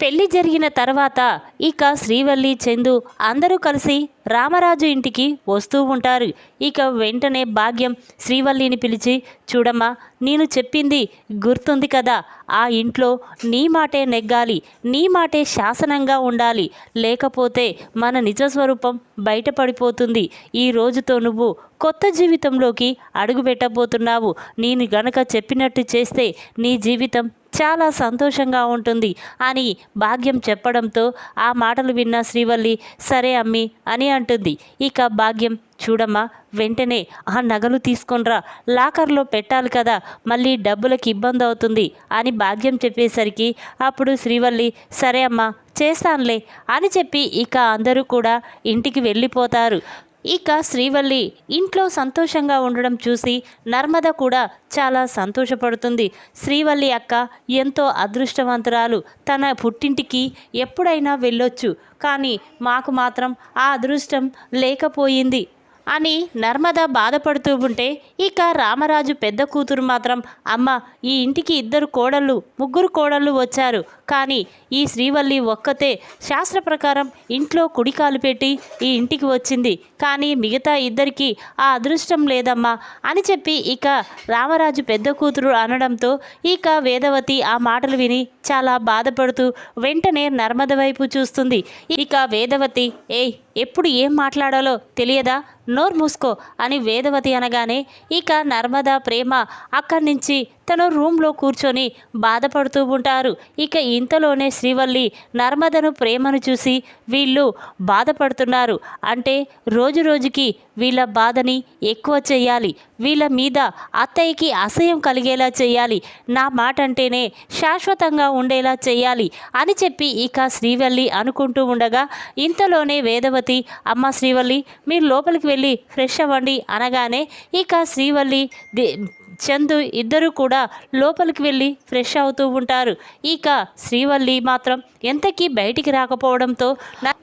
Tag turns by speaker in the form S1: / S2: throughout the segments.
S1: పెళ్ళి జరిగిన తర్వాత ఇక శ్రీవల్లి చందు అందరూ కలిసి రామరాజు ఇంటికి వస్తూ ఉంటారు. ఇక వెంటనే భాగ్యం శ్రీవల్లిని పిలిచి చూడమ్మా నేను చెప్పింది గుర్తుంది కదా ఆ ఇంట్లో నీ మాటే నెగ్గాలి నీ మాటే శాసనంగా ఉండాలి. లేకపోతే మన నిజ స్వరూపం బయటపడిపోతుంది. ఈ రోజుతో నువ్వు కొత్త జీవితంలోకి అడుగుపెట్టబోతున్నావు నేను గనక చెప్పినట్టు చేస్తే నీ జీవితం చాలా సంతోషంగా ఉంటుంది అని భాగ్యం చెప్పడంతో ఆ మాటలు విన్న శ్రీవల్లి సరే అమ్మి అని అంటుంది. ఇక భాగ్యం చూడమ్మా వెంటనే ఆ నగలు తీసుకొనిరా లాకర్లో పెట్టాలి కదా మళ్ళీ డబ్బులకి ఇబ్బంది అవుతుంది అని భాగ్యం చెప్పేసరికి అప్పుడు శ్రీవల్లి సరే అమ్మా చేస్తానులే అని చెప్పి ఇక అందరూ కూడా ఇంటికి వెళ్ళిపోతారు. ఇక శ్రీవల్లి ఇంట్లో సంతోషంగా ఉండడం చూసి నర్మద కూడా చాలా సంతోషపడుతుంది. శ్రీవల్లి అక్క ఎంతో అదృష్టవంతురాలు. తన పుట్టింటికి ఎప్పుడైనా వెళ్ళొచ్చు. కానీ మాకు మాత్రం ఆ అదృష్టం లేకపోయింది అని నర్మద బాధపడుతూ ఉంటే ఇక రామరాజు పెద్ద కూతురు మాత్రం అమ్మ ఈ ఇంటికి ఇద్దరు కోడళ్ళు ముగ్గురు కోడళ్ళు వచ్చారు. కానీ ఈ శ్రీవల్లి ఒక్కతే శాస్త్ర ప్రకారం ఇంట్లో కుడికాలు పెట్టి ఈ ఇంటికి వచ్చింది. కానీ మిగతా ఇద్దరికి ఆ అదృష్టం లేదమ్మా అని చెప్పి ఇక రామరాజు పెద్ద కూతురు అనడంతో ఇక వేదవతి ఆ మాటలు విని చాలా బాధపడుతూ వెంటనే నర్మద వైపు చూస్తుంది. ఇక వేదవతి ఏయ్ ఎప్పుడు ఏం మాట్లాడాలో తెలియదా? నోరు మూసుకో అని వేదవతి అనగానే ఇక నర్మద ప్రేమ అక్కడి నుంచి తను రూమ్లో కూర్చొని బాధపడుతూ ఉంటారు. ఇక ఇంతలోనే శ్రీవల్లి నర్మదను ప్రేమను చూసి వీళ్ళు బాధపడుతున్నారు. అంటే రోజు రోజుకి వీళ్ళ బాధని ఎక్కువ చేయాలి. వీళ్ళ మీద అత్తయ్యకి అసహ్యం కలిగేలా చేయాలి. నా మాట అంటేనే శాశ్వతంగా ఉండేలా చేయాలి అని చెప్పి ఇక శ్రీవల్లి అనుకుంటూ ఉండగా ఇంతలోనే వేదవతి అమ్మ శ్రీవల్లి మీరు లోపలికి వెళ్ళి ఫ్రెష్ అవ్వండి అనగానే ఇక శ్రీవల్లి దే- చందు ఇద్దరు కూడా లోపలికి వెళ్ళి ఫ్రెష్ అవుతూ ఉంటారు. ఇక శ్రీవల్లి మాత్రం ఎంతకీ బయటికి రాకపోవడంతో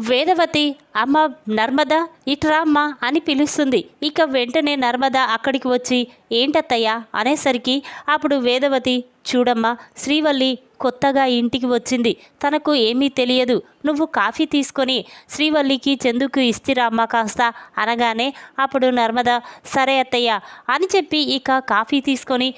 S1: వేదవతి అమ్మ నర్మద ఇట్రా అమ్మ అని పిలుస్తుంది. ఇక వెంటనే నర్మద అక్కడికి వచ్చి ఏంటత్తయ్యా? అనేసరికి అప్పుడు వేదవతి చూడమ్మా శ్రీవల్లి కొత్తగా ఇంటికి వచ్చింది. తనకు ఏమీ తెలియదు. నువ్వు కాఫీ తీసుకొని శ్రీవల్లికి చందుకు ఇస్తిరామ్మా కాస్త అనగానే అప్పుడు నర్మద సరే అత్తయ్య అని చెప్పి ఇక కాఫీ తీసుకొని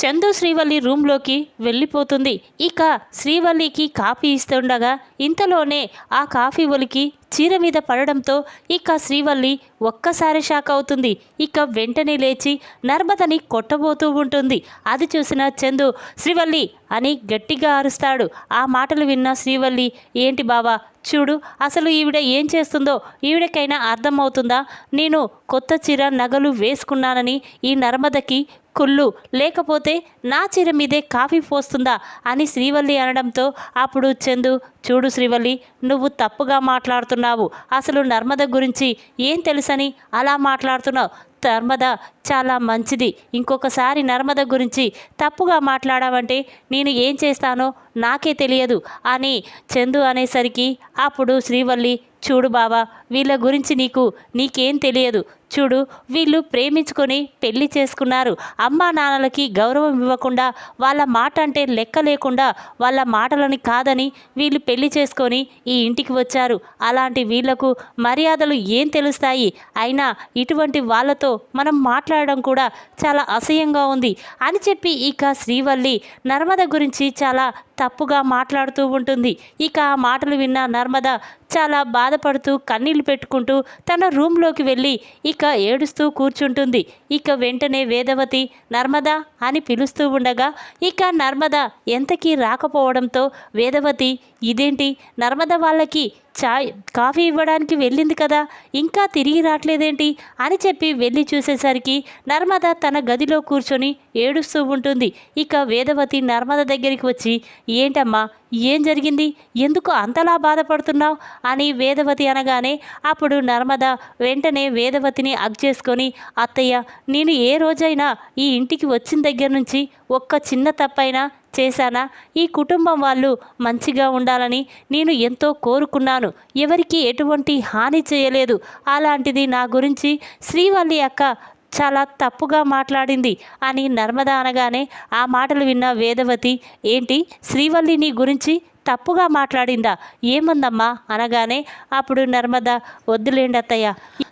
S1: చందు శ్రీవల్లి రూమ్లోకి వెళ్ళిపోతుంది. ఇక శ్రీవల్లికి కాఫీ ఇస్తుండగా ఇంతలోనే ఆ కాఫీ ఒలికి చీర మీద పడడంతో ఇక శ్రీవల్లి ఒక్కసారి షాక్ అవుతుంది. ఇక వెంటనే లేచి నర్మదని కొట్టబోతూ ఉంటుంది. అది చూసిన చందు శ్రీవల్లి అని గట్టిగా అరుస్తాడు. ఆ మాటలు విన్న శ్రీవల్లి ఏంటి బావా చూడు అసలు ఈవిడ ఏం చేస్తుందో ఈవిడకైనా అర్థమవుతుందా? నేను కొత్త చీర నగలు వేసుకున్నానని ఈ నర్మదకి కుళ్ళు. లేకపోతే నా చీర మీదే కాఫీ పోస్తుందా అని శ్రీవల్లి అనడంతో అప్పుడు చందు చూడు శ్రీవల్లి నువ్వు తప్పుగా మాట్లాడుతున్నావు. అసలు నర్మద గురించి ఏం తెలుసని అలా మాట్లాడుతున్నావు? నర్మద చాలా మంచిది. ఇంకొకసారి నర్మద గురించి తప్పుగా మాట్లాడావంటే నేను ఏం చేస్తానో నాకే తెలియదు అని చందు అనేసరికి అప్పుడు శ్రీవల్లి చూడు బావా వీళ్ళ గురించి నీకు నీకేం తెలియదు. చూడు వీళ్ళు ప్రేమించుకొని పెళ్ళి చేసుకున్నారు. అమ్మా నాన్నలకి గౌరవం ఇవ్వకుండా వాళ్ళ మాట అంటే లెక్క లేకుండా వాళ్ళ మాటలని కాదని వీళ్ళు పెళ్ళి చేసుకొని ఈ ఇంటికి వచ్చారు. అలాంటి వీళ్ళకు మర్యాదలు ఏం తెలుస్తాయి? అయినా ఇటువంటి వాళ్ళతో మనం మాట్లాడడం కూడా చాలా అసహ్యంగా ఉంది అని చెప్పి ఇక శ్రీవల్లి నర్మద గురించి చాలా తప్పుగా మాట్లాడుతూ ఉంటుంది. ఇక ఆ మాటలు విన్న నర్మద చాలా బాధపడుతూ కన్నీళ్ళు పెట్టుకుంటూ తన రూమ్లోకి వెళ్ళి ఇక ఏడుస్తూ కూర్చుంటుంది. ఇక వెంటనే వేదవతి నర్మద అని పిలుస్తూ ఉండగా ఇక నర్మద ఎంతకీ రాకపోవడంతో వేదవతి ఇదేంటి? నర్మద వాళ్ళకి చాయ్ కాఫీ ఇవ్వడానికి వెళ్ళింది కదా ఇంకా తిరిగి రావట్లేదేంటి అని చెప్పి వెళ్ళి చూసేసరికి నర్మద తన గదిలో కూర్చొని ఏడుస్తూ ఉంటుంది. ఇక వేదవతి నర్మద దగ్గరికి వచ్చి ఏంటమ్మా ఏం జరిగింది? ఎందుకు అంతలా బాధపడుతున్నావు? అని వేదవతి అనగానే అప్పుడు నర్మద వెంటనే వేదవతిని అగ్ చేసుకొని అత్తయ్య నేను ఏ రోజైనా ఈ ఇంటికి వచ్చిన దగ్గర నుంచి ఒక్క చిన్న తప్పైనా చేశానా? ఈ కుటుంబం వాళ్ళు మంచిగా ఉండాలని నేను ఎంతో కోరుకున్నాను. ఎవరికి ఎటువంటి హాని చేయలేదు. అలాంటిది నా గురించి శ్రీవల్లి అక్క చాలా తప్పుగా మాట్లాడింది అని నర్మద అనగానే ఆ మాటలు విన్న వేదవతి ఏంటి శ్రీవల్లి నీ గురించి తప్పుగా మాట్లాడిందా? ఏమందమ్మా? అనగానే అప్పుడు నర్మద వద్దులేండి అత్తయ్య.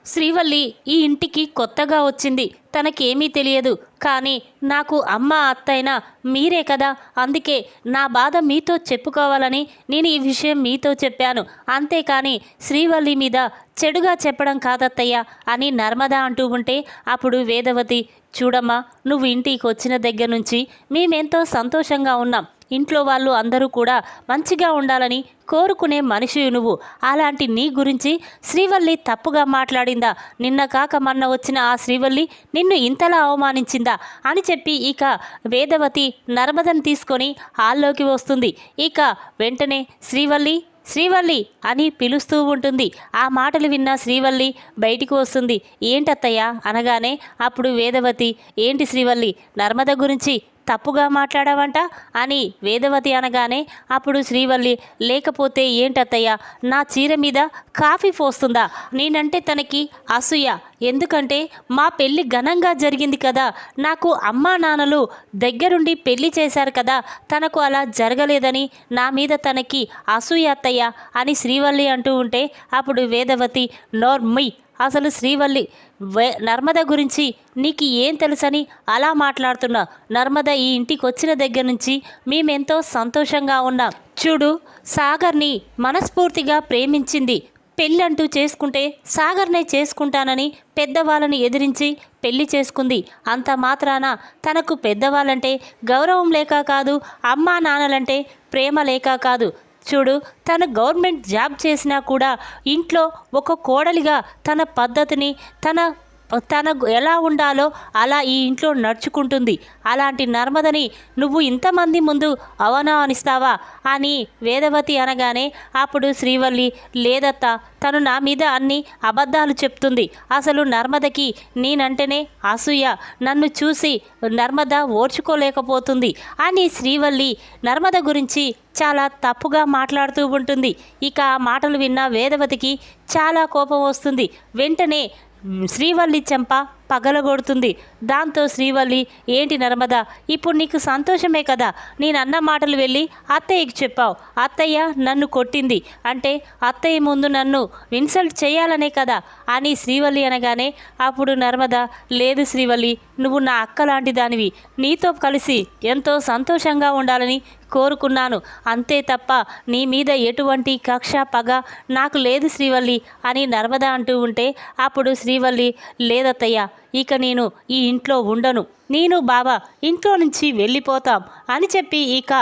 S1: శ్రీవల్లి ఈ ఇంటికి కొత్తగా వచ్చింది. తనకేమీ తెలియదు. కానీ నాకు అమ్మ అత్తైన మీరే కదా. అందుకే నా బాధ మీతో చెప్పుకోవాలని నేను ఈ విషయం మీతో చెప్పాను. అంతేకాని శ్రీవల్లి మీద చెడుగా చెప్పడం కాదత్తయ్య అని నర్మద అంటూ ఉంటే అప్పుడు వేదవతి చూడమ్మా నువ్వు ఇంటికి వచ్చిన దగ్గర నుంచి మేమెంతో సంతోషంగా ఉన్నాం. ఇంట్లో వాళ్ళు అందరూ కూడా మంచిగా ఉండాలని కోరుకునే మనిషి నువ్వు. అలాంటి నీ గురించి శ్రీవల్లి తప్పుగా మాట్లాడిందా? నిన్న కాక మొన్న వచ్చిన ఆ శ్రీవల్లి నిన్ను ఇంతలా అవమానించిందా? అని చెప్పి ఇక వేదవతి నర్మదను తీసుకొని హాల్లోకి వస్తుంది. ఇక వెంటనే శ్రీవల్లి శ్రీవల్లి అని పిలుస్తూ ఉంటుంది. ఆ మాటలు విన్న శ్రీవల్లి బయటికి వస్తుంది. ఏంటత్తయ్య? అనగానే అప్పుడు వేదవతి ఏంటి శ్రీవల్లి? నర్మద గురించి తప్పుగా మాట్లాడావంట? అని వేదవతి అనగానే అప్పుడు శ్రీవల్లి లేకపోతే ఏంటత్తయ్య నా చీర మీద కాఫీ పోస్తుందా? నేనంటే తనకి అసూయ. ఎందుకంటే మా పెళ్ళి ఘనంగా జరిగింది కదా. నాకు అమ్మా నాన్నలు దగ్గరుండి పెళ్ళి చేశారు కదా. తనకు అలా జరగలేదని నా మీద తనకి అసూయ అత్తయ్య అని శ్రీవల్లి అంటూ ఉంటే అప్పుడు వేదవతి నోర్మి అసలు శ్రీవల్లి వే నర్మద గురించి నీకు ఏం తెలుసని అలా మాట్లాడుతున్నా నర్మద ఈ ఇంటికి వచ్చిన దగ్గర నుంచి మేమెంతో సంతోషంగా ఉన్నాం. చూడు సాగర్ని మనస్ఫూర్తిగా ప్రేమించింది. పెళ్ళంటూ చేసుకుంటే సాగర్నే చేసుకుంటానని పెద్దవాళ్ళని ఎదిరించి పెళ్ళి చేసుకుంది. అంత మాత్రాన తనకు పెద్దవాళ్ళంటే గౌరవం లేక కాదు అమ్మా నాన్నలంటే ప్రేమ లేక కాదు. చూడు తను గవర్నమెంట్ జాబ్ చేసినా కూడా ఇంట్లో ఒక కోడలిగా తన పద్ధతిని తన తన ఎలా ఉండాలో అలా ఈ ఇంట్లో నడుచుకుంటుంది. అలాంటి నర్మదని నువ్వు ఇంతమంది ముందు అవమానిస్తావా? అని వేదవతి అనగానే అప్పుడు శ్రీవల్లి లేదత్త తను నా మీద అన్ని అబద్ధాలు చెప్తుంది. అసలు నర్మదకి నేనంటేనే అసూయ. నన్ను చూసి నర్మద ఓర్చుకోలేకపోతుంది అని శ్రీవల్లి నర్మద గురించి చాలా తప్పుగా మాట్లాడుతూ ఉంటుంది. ఇక ఆ మాటలు విన్న వేదవతికి చాలా కోపం వస్తుంది. వెంటనే శ్రీవల్లి చెంప. పగలగొడుతుంది. దాంతో శ్రీవల్లి ఏంటి నర్మదా ఇప్పుడు నీకు సంతోషమే కదా? నేను అన్న మాటలు వెళ్ళి అత్తయ్యకి చెప్పావు. అత్తయ్య నన్ను కొట్టింది. అంటే అత్తయ్య ముందు నన్ను ఇన్సల్ట్ చేయాలనే కదా? అని శ్రీవల్లి అనగానే అప్పుడు నర్మద లేదు శ్రీవల్లి నువ్వు నా అక్క లాంటి దానివి నీతో కలిసి ఎంతో సంతోషంగా ఉండాలని కోరుకున్నాను. అంతే తప్ప నీ మీద ఎటువంటి కక్ష పగ నాకు లేదు శ్రీవల్లి అని నర్మద అంటూ ఉంటే అప్పుడు శ్రీవల్లి లేదత్తయ్య ఇక నేను ఈ ఇంట్లో ఉండను. నేను బాబా ఇంట్లో నుంచి వెళ్ళిపోతాం అని చెప్పి ఇక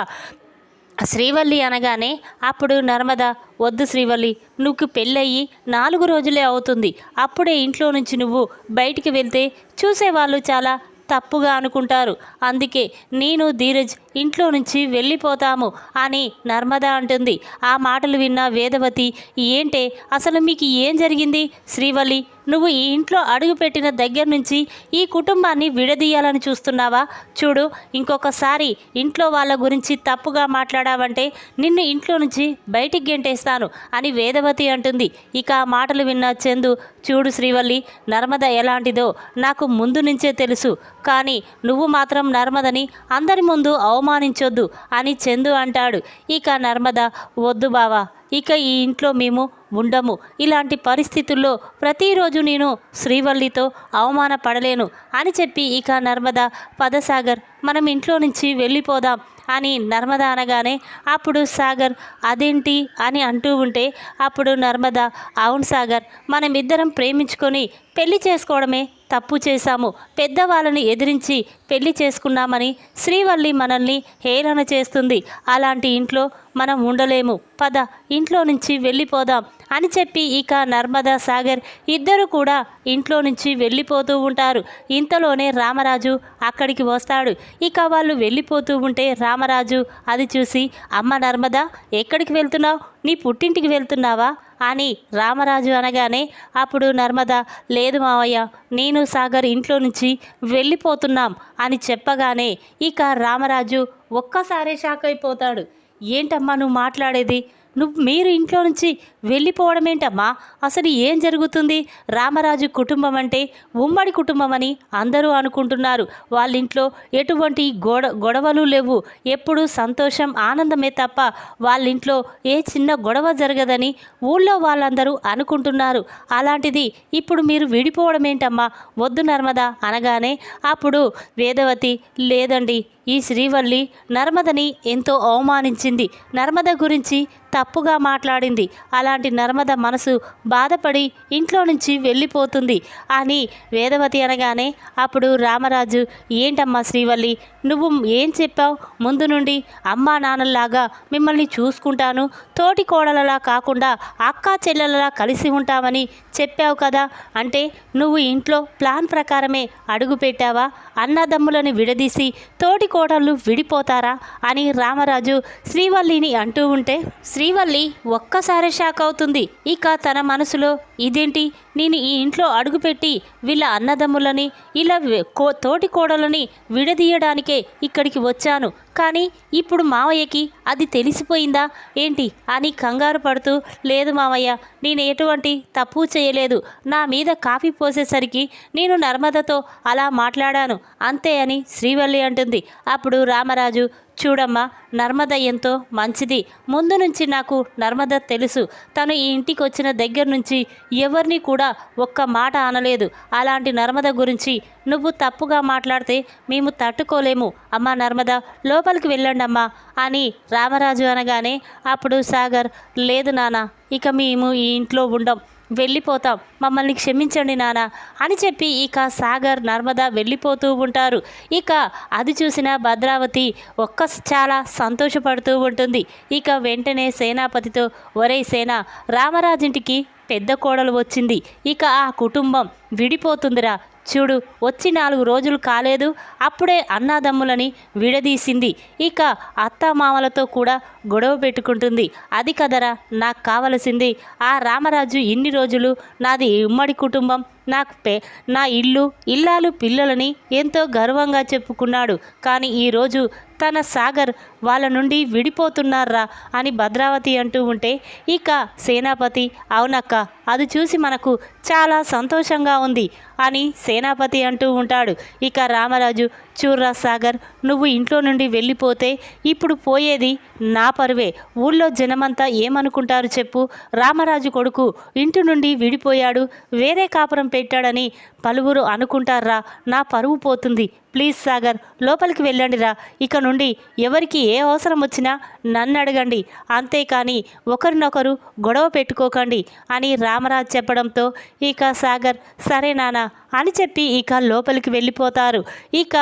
S1: శ్రీవల్లి అనగానే అప్పుడు నర్మద వద్దు శ్రీవల్లి నువ్వు పెళ్ళయ్యి నాలుగు రోజులే అవుతుంది. అప్పుడే ఇంట్లో నుంచి నువ్వు బయటికి వెళ్తే చూసేవాళ్ళు చాలా తప్పుగా అనుకుంటారు. అందుకే నేను ధీరజ్ ఇంట్లో నుంచి వెళ్ళిపోతాము అని నర్మద అంటుంది. ఆ మాటలు విన్న వేదవతి ఏంటే అసలు మీకు ఏం జరిగింది శ్రీవల్లి? నువ్వు ఈ ఇంట్లో అడుగుపెట్టిన దగ్గర నుంచి ఈ కుటుంబాన్ని విడదీయాలని చూస్తున్నావా? చూడు ఇంకొకసారి ఇంట్లో వాళ్ళ గురించి తప్పుగా మాట్లాడావంటే నిన్ను ఇంట్లో నుంచి బయటికి గెంటేస్తాను అని వేదవతి అంటుంది. ఇక ఆ మాటలు విన్న చందు చూడు శ్రీవల్లి నర్మద ఎలాంటిదో నాకు ముందు నుంచే తెలుసు. కానీ నువ్వు మాత్రం నర్మదని అందరి ముందు అవమానించొద్దు అని చందు అంటాడు. ఇక నర్మద వద్దు బావా ఇక ఈ ఇంట్లో మేము ఉండము. ఇలాంటి పరిస్థితుల్లో ప్రతిరోజు నేను శ్రీవల్లితో అవమానపడలేను అని చెప్పి ఇక నర్మద పదసాగర్ మనం ఇంట్లో నుంచి వెళ్ళిపోదాం అని నర్మద అనగానే అప్పుడు సాగర్ అదేంటి? అని అంటూ ఉంటే అప్పుడు నర్మద అవును సాగర్ మనమిద్దరం ప్రేమించుకొని పెళ్ళి చేసుకోవడమే తప్పు చేశాము. పెద్దవాళ్ళని ఎదిరించి పెళ్ళి చేసుకున్నామని శ్రీవల్లి మనల్ని హేళన చేస్తుంది. అలాంటి ఇంట్లో మనం ఉండలేము. పద ఇంట్లో నుంచి వెళ్ళిపోదాం అని చెప్పి ఇక నర్మదా సాగర్ ఇద్దరు కూడా ఇంట్లో నుంచి వెళ్ళిపోతూ ఉంటారు. ఇంతలోనే రామరాజు అక్కడికి వస్తాడు. ఇక వాళ్ళు వెళ్ళిపోతూ ఉంటే రామరాజు అది చూసి అమ్మ నర్మదా ఎక్కడికి వెళ్తున్నావు? నీ పుట్టింటికి వెళ్తున్నావా? అని రామరాజు అనగానే అప్పుడు నర్మద లేదు మావయ్య నేను సాగర్ ఇంట్లో నుంచి వెళ్ళిపోతున్నాం అని చెప్పగానే ఇక రామరాజు ఒక్కసారే షాక్ అయిపోతాడు. ఏంటమ్మా నువ్వు మాట్లాడేది? నువ్వు మీరు ఇంట్లో నుంచి వెళ్ళిపోవడం ఏంటమ్మా అసలు ఏం జరుగుతుంది? రామరాజు కుటుంబం అంటే ఉమ్మడి కుటుంబం అని అందరూ అనుకుంటున్నారు. వాళ్ళ ఇంట్లో ఎటువంటి గొడ గొడవలు లేవు. ఎప్పుడూ సంతోషం ఆనందమే తప్ప వాళ్ళ ఇంట్లో ఏ చిన్న గొడవ జరగదని ఊళ్ళో వాళ్ళందరూ అనుకుంటున్నారు. అలాంటిది ఇప్పుడు మీరు విడిపోవడం ఏంటమ్మా వద్దు నర్మద అనగానే అప్పుడు వేదవతి లేదండి ఈ శ్రీవల్లి నర్మదని ఎంతో అవమానించింది. నర్మద గురించి తప్పుగా మాట్లాడింది. అలాంటి నర్మద మనసు బాధపడి ఇంట్లో నుంచి వెళ్ళిపోతుంది. అని వేదవతి అనగానే అప్పుడు రామరాజు ఏంటమ్మా శ్రీవల్లి నువ్వు ఏం చెప్పావు? ముందు నుండి అమ్మా నాన్నల్లాగా మిమ్మల్ని చూసుకుంటాను. తోటి కోడలలా కాకుండా అక్క చెల్లెలలా కలిసి ఉంటామని చెప్పావు కదా. అంటే నువ్వు ఇంట్లో ప్లాన్ ప్రకారమే అడుగు పెట్టావా అన్నదమ్ములను విడదీసి తోటి కోడళ్ళు విడిపోతారా అని రామరాజు శ్రీవల్లిని అంటూ ఉంటే శ్రీవల్లి ఒక్కసారి షాక్ అవుతుంది. ఇక తన మనసులో ఇదేంటి? నేను ఈ ఇంట్లో అడుగుపెట్టి వీళ్ళ అన్నదమ్ములని ఇలా కో తోటి కోడలని విడదీయడానికే ఇక్కడికి వచ్చాను. కానీ ఇప్పుడు మావయ్యకి అది తెలిసిపోయిందా? ఏంటి? అని కంగారు పడుతూ లేదు మావయ్య నేను ఎటువంటి తప్పు చేయలేదు. నా మీద కాఫీ పోసేసరికి నేను నర్మదతో అలా మాట్లాడాను. అంతే అని శ్రీవల్లి అంటుంది. అప్పుడు రామరాజు చూడమ్మా నర్మద ఎంతో మంచిది. ముందు నుంచి నాకు నర్మద తెలుసు. తను ఈ ఇంటికి వచ్చిన దగ్గర నుంచి ఎవరిని కూడా ఒక్క మాట అనలేదు. అలాంటి నర్మద గురించి నువ్వు తప్పుగా మాట్లాడితే మేము తట్టుకోలేము. అమ్మా నర్మద లోపలికి వెళ్ళండి అమ్మా అని రామరాజు అనగానే అప్పుడు సాగర్ లేదు నాన్న ఇక మేము ఈ ఇంట్లో ఉండం. వెళ్ళిపోతాం. మమ్మల్ని క్షమించండి నాన్న అని చెప్పి ఇక సాగర్ నర్మదా వెళ్ళిపోతూ ఉంటారు. ఇక అది చూసిన భద్రావతి ఒక్క చాలా సంతోషపడుతూ ఉంటుంది. ఇక వెంటనే సేనాపతితో ఒరే సేన రామరాజింటికి పెద్ద కోడలు వచ్చింది. ఇక ఆ కుటుంబం విడిపోతుందిరా. చూడు వచ్చి నాలుగు రోజులు కాలేదు అప్పుడే అన్నాదమ్ములని విడదీసింది. ఇక అత్తామామలతో కూడా గొడవ పెట్టుకుంటుంది. అది కదరా నాకు కావలసింది. ఆ రామరాజు ఇన్ని రోజులు నాది ఉమ్మడి కుటుంబం నాకు పే నా ఇల్లు ఇల్లాలు పిల్లలని ఎంతో గర్వంగా చెప్పుకున్నాడు. కానీ ఈరోజు తన సాగర్ వాళ్ళ నుండి విడిపోతున్నారా అని భద్రావతి అంటూ ఉంటే ఇక సేనాపతి అవునక్క అది చూసి మనకు చాలా సంతోషంగా ఉంది అని సేనాపతి అంటూ ఉంటాడు. ఇక రామరాజు చూర్రా సాగర్ నువ్వు ఇంట్లో నుండి వెళ్ళిపోతే ఇప్పుడు పోయేది నా పరువే. ఊళ్ళో జనమంతా ఏమనుకుంటారు చెప్పు. రామరాజు కొడుకు ఇంటి నుండి విడిపోయాడు. వేరే కాపురం పెట్టాడని పలువురు అనుకుంటారా? నా పరువు పోతుంది. ప్లీజ్ సాగర్ లోపలికి వెళ్ళండిరా. ఇక నుండి ఎవరికి ఏ అవసరం వచ్చినా నన్ను అడగండి. అంతేకాని ఒకరినొకరు గొడవ పెట్టుకోకండి అని రామరాజ్ చెప్పడంతో ఇక సాగర్ సరే నానా అని చెప్పి ఇక లోపలికి వెళ్ళిపోతారు. ఇక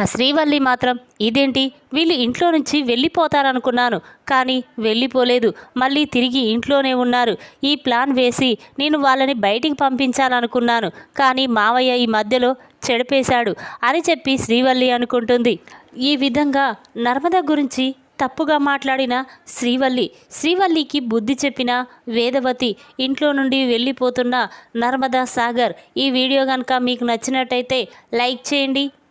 S1: ఆ శ్రీవల్లి మాత్రం ఇదేంటి? వీళ్ళు ఇంట్లో నుంచి వెళ్ళిపోతారనుకున్నాను. కానీ వెళ్ళిపోలేదు. మళ్ళీ తిరిగి ఇంట్లోనే ఉన్నారు. ఈ ప్లాన్ వేసి నేను వాళ్ళని బయటికి పంపించాలనుకున్నాను. కానీ మావయ్య ఈ మధ్యలో చెడిపేశాడు అని చెప్పి శ్రీవల్లి అనుకుంటుంది. ఈ విధంగా నర్మద గురించి తప్పుగా మాట్లాడిన శ్రీవల్లి శ్రీవల్లికి బుద్ధి చెప్పిన వేదవతి ఇంట్లో నుండి వెళ్ళిపోతున్న నర్మదా సాగర్. ఈ వీడియో కనుక మీకు నచ్చినట్టయితే లైక్ చేయండి